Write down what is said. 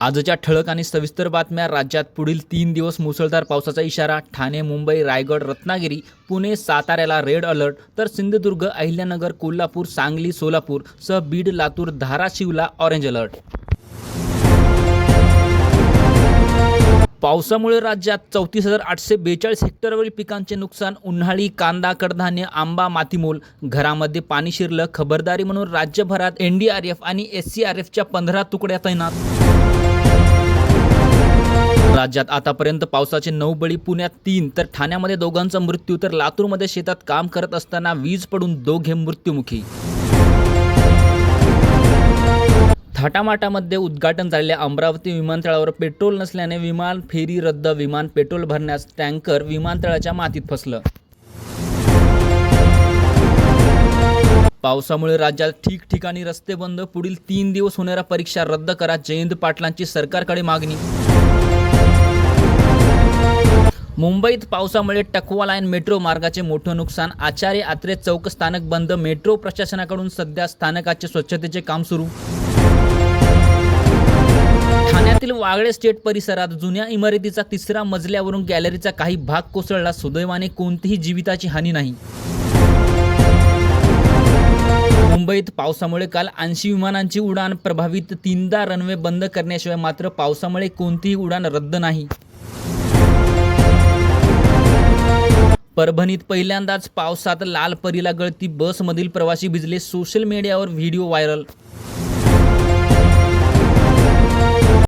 आजच्या ठळक आणि सविस्तर बातम्या राज्यात पुढील तीन दिवस मुसळधार पावसाचा इशारा ठाणे मुंबई रायगड रत्नागिरी पुणे साताऱ्याला रेड अलर्ट तर सिंधुदुर्ग अहिल्यानगर कोल्हापूर सांगली सोलापूर सह बीड लातूर धाराशिवला ऑरेंज अलर्ट. पावसामुळे राज्यात चौतीस हजार आठशे बेचाळीस हेक्टरवरील पिकांचे नुकसान उन्हाळी कांदा कडधान्य आंबा मातीमोल. घरामध्ये पाणी शिरलं खबरदारी म्हणून राज्यभरात एनडीआरएफ आणि एस सी आर एफच्या पंधरा तुकड्या तैनात. राज्यात आतापर्यंत पावसाचे नऊ बळी पुण्यात तीन. तर ठाण्यामध्ये दोघांचा मृत्यू तर लातूरमध्ये शेतात काम करत असताना वीज पडून दोघे मृत्युमुखी. थाटामाटामध्ये उद्घाटन झालेल्या अमरावती विमानतळावर पेट्रोल नसल्याने विमान फेरी रद्द विमान पेट्रोल भरण्यास टँकर विमानतळाच्या मातीत फसलं. पावसामुळे राज्यात ठिकठिकाणी रस्ते बंद. पुढील तीन दिवस होणाऱ्या परीक्षा रद्द करा. जयंत पाटलांची सरकारकडे मागणी. मुंबईत पावसामुळे टकवा लाईन मेट्रो मार्गाचे मोठं नुकसान. आचार्य आत्रे चौक स्थानक बंद. मेट्रो प्रशासनाकडून सध्या स्थानकाचे स्वच्छतेचे काम सुरू. ठाण्यातील वागळे स्टेट परिसरात जुन्या इमारतीचा तिसरा मजल्यावरून गॅलरीचा काही भाग कोसळला. सुदैवाने कोणतीही जीविताची हानी नाही. मुंबईत पावसामुळे काल ऐंशी विमानांची उडान प्रभावित. तीनदा रनवे बंद करण्याशिवाय मात्र पावसामुळे कोणतीही उडान रद्द नाही. परभणीत पहिल्यांदाच पावसात लाल परीला गळती. बसमधील प्रवासी भिजले. सोशल मीडियावर व्हिडिओ व्हायरल.